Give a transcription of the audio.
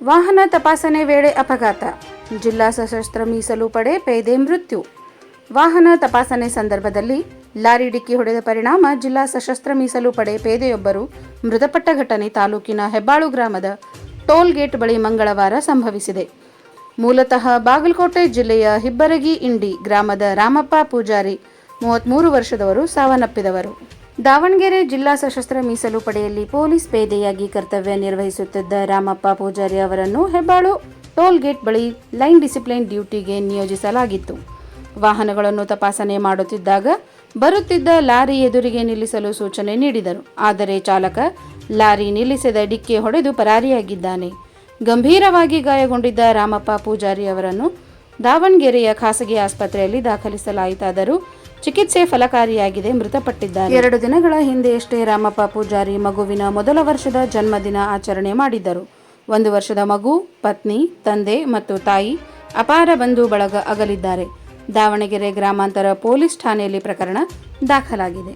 ವಾಹನ ತಪಾಸಣೆ ವೇಳೆ ಅಪಘಾತ. ಜಿಲ್ಲಾ ಸಶಸ್ತ್ರ ಮೀಸಲು ಪಡೆ ಪೇದೆ ಮೃತ್ಯು. ವಾಹನ ತಪಾಸಣೆ ಸಂದರ್ಭದಲ್ಲಿ ಲಾರಿ ಡಿಕ್ಕಿ ಹೊಡೆದ ಪರಿಣಾಮ ಜಿಲ್ಲಾ ಸಶಸ್ತ್ರ ಮೀಸಲು ಪಡೆ ಪೇದೆಯೊಬ್ಬರು ಮೃತಪಟ್ಟ ಘಟನೆ ತಾಲೂಕಿನ ಹೆಬ್ಬಾಳು ಗ್ರಾಮದ ಟೋಲ್ ಗೇಟ್ ಬಳಿ ಮಂಗಳವಾರ ಸಂಭವಿಸಿದೆ. ಮೂಲತಃ ಬಾಗಲಕೋಟೆ ಜಿಲ್ಲೆಯ ಹಿಬ್ಬರಗಿ ಇಂಡಿ ಗ್ರಾಮದ ರಾಮಪ್ಪ ಪೂಜಾರಿ ಮೂವತ್ತ್ಮೂರು ವರ್ಷದವರು ಸಾವನ್ನಪ್ಪಿದವರು. ದಾವಣಗೆರೆ ಜಿಲ್ಲಾ ಸಶಸ್ತ್ರ ಮೀಸಲು ಪಡೆಯಲ್ಲಿ ಪೊಲೀಸ್ ಪೇದೆಯಾಗಿ ಕರ್ತವ್ಯ ನಿರ್ವಹಿಸುತ್ತಿದ್ದ ರಾಮಪ್ಪ ಪೂಜಾರಿ ಅವರನ್ನು ಹೆಬ್ಬಾಳು ಟೋಲ್ ಗೇಟ್ ಬಳಿ ಲೈನ್ ಡಿಸಿಪ್ಲಿನ್ ಡ್ಯೂಟಿಗೆ ನಿಯೋಜಿಸಲಾಗಿತ್ತು. ವಾಹನಗಳನ್ನು ತಪಾಸಣೆ ಮಾಡುತ್ತಿದ್ದಾಗ ಬರುತ್ತಿದ್ದ ಲಾರಿ ಎದುರಿಗೆ ನಿಲ್ಲಿಸಲು ಸೂಚನೆ ನೀಡಿದರು. ಆದರೆ ಚಾಲಕ ಲಾರಿ ನಿಲ್ಲಿಸಿದ ಡಿಕ್ಕಿ ಹೊಡೆದು ಪರಾರಿಯಾಗಿದ್ದಾನೆ. ಗಂಭೀರವಾಗಿ ಗಾಯಗೊಂಡಿದ್ದ ರಾಮಪ್ಪ ಪೂಜಾರಿ ಅವರನ್ನು ದಾವಣಗೆರೆಯ ಖಾಸಗಿ ಆಸ್ಪತ್ರೆಯಲ್ಲಿ ದಾಖಲಿಸಲಾಯಿತಾದರೂ ಚಿಕಿತ್ಸೆ ಫಲಕಾರಿಯಾಗಿದೆ ಮೃತಪಟ್ಟಿದ್ದಾರೆ ಎರಡು ದಿನಗಳ ಹಿಂದೆಯಷ್ಟೇ ರಾಮಪ್ಪ ಪೂಜಾರಿ ಮಗುವಿನ ಮೊದಲ ವರ್ಷದ ಜನ್ಮದಿನ ಆಚರಣೆ ಮಾಡಿದ್ದರು. ಒಂದು ವರ್ಷದ ಮಗು, ಪತ್ನಿ, ತಂದೆ ಮತ್ತು ತಾಯಿ ಅಪಾರ ಬಂಧು ಬಳಗ ಅಗಲಿದ್ದಾರೆ. ದಾವಣಗೆರೆ ಗ್ರಾಮಾಂತರ ಪೊಲೀಸ್ ಠಾಣೆಯಲ್ಲಿ ಪ್ರಕರಣ ದಾಖಲಾಗಿದೆ.